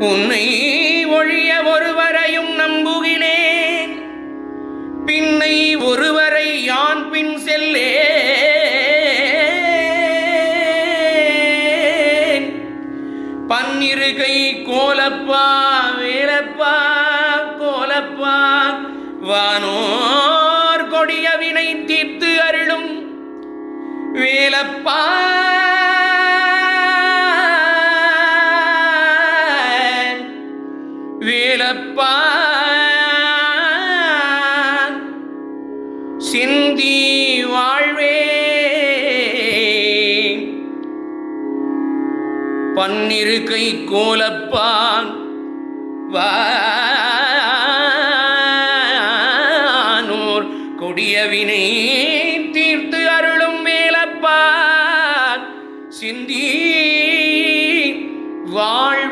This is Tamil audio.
உன்னை ஒழிய ஒருவரையும் நம்புகினேன் பின்னை ஒருவரை யான் பின் செல்லே பன்னிருகை கோலப்பா வேலப்பா கோலப்பா வானோர் கொடிய வினை தீர்த்து அருளும். வேலப்பா விழப்பா சிந்தி வாழ்வே பன்னிருக்கை கோலப்பான். வானோர் கொடியவினை தீர்த்து அருளும் மேலப்பான் சிந்தி வாழ்